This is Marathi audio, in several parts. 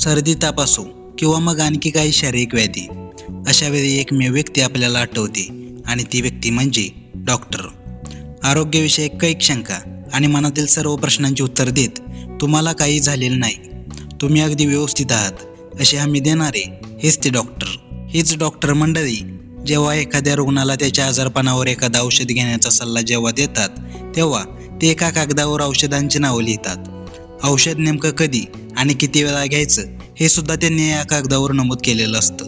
सर्दी ताप असो किंवा मग आणखी काही शारीरिक व्याधी अशा वेळी एकमेव व्यक्ती आपल्याला आठवते आणि ती व्यक्ती म्हणजे डॉक्टर. आरोग्यविषयक कैक शंका आणि मनातील सर्व प्रश्नांची उत्तर देत तुम्हाला काही झालेलं नाही. तुम्ही अगदी व्यवस्थित आहात असे हमी देणारे हेच ते डॉक्टर. हीच डॉक्टर मंडळी जेव्हा एखाद्या रुग्णाला त्याच्या आजारपणावर एखादं औषध घेण्याचा सल्ला जेव्हा देतात तेव्हा ते एका कागदावर औषधांची नावं लिहितात. औषध नेमकं कधी आणि किती वेळा घ्यायचं हे सुद्धा त्यांनी या कागदावर नमूद केलेलं असतं.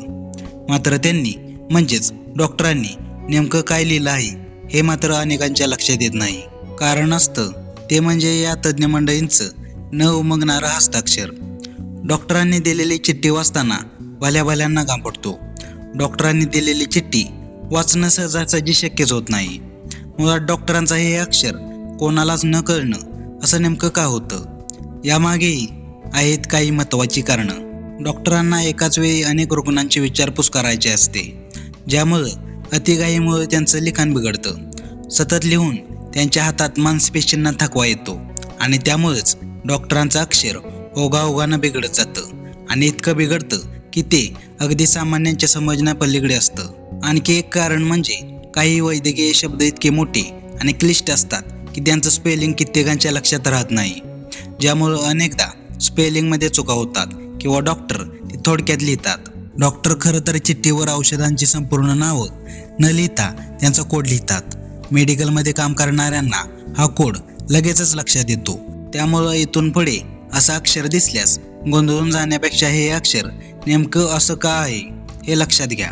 मात्र त्यांनी म्हणजेच डॉक्टरांनी नेमकं काय लिहिलं आहे हे मात्र अनेकांच्या लक्षात येत नाही. कारण असतं ते म्हणजे या तज्ज्ञ मंडळींचं न उमगणारं हस्ताक्षर. डॉक्टरांनी दिलेली चिठ्ठी वाचताना भल्या भल्यांना डॉक्टरांनी दिलेली चिठ्ठी वाचणं सहजासहजी शक्यच होत नाही. मुळात डॉक्टरांचं हे अक्षर कोणालाच न कळणं असं नेमकं का होतं? यामागेही आहेत काही महत्त्वाची कारणं. डॉक्टरांना एकाच वेळी अनेक रुग्णांची विचारपूस करायची असते. ज्यामुळं अतिघाईमुळे त्यांचं लिखाण बिघडतं. सतत लिहून त्यांच्या हातात मांसपेशींना थकवा येतो आणि त्यामुळेच डॉक्टरांचं अक्षर ओघाओघानं बिघडत जातं आणि इतकं बिघडतं की ते अगदी सामान्यांच्या समजण्यापलीकडे असतं. आणखी एक कारण म्हणजे काही वैद्यकीय शब्द इतके मोठे आणि क्लिष्ट असतात की त्यांचं स्पेलिंग कित्येकांच्या लक्षात राहत नाही. ज्यामुळं अनेकदा स्पेलिंगमध्ये चुका होतात किंवा डॉक्टर ते थोडक्यात लिहितात. डॉक्टर खरं तर चिठ्ठीवर औषधांची संपूर्ण नावं न लिहिता त्यांचा कोड लिहितात. मेडिकलमध्ये काम करणाऱ्यांना हा कोड लगेचच लक्षात येतो. त्यामुळं इथून पुढे असं अक्षर दिसल्यास गोंधळून जाण्यापेक्षा हे अक्षर नेमकं असं का आहे हे लक्षात घ्या.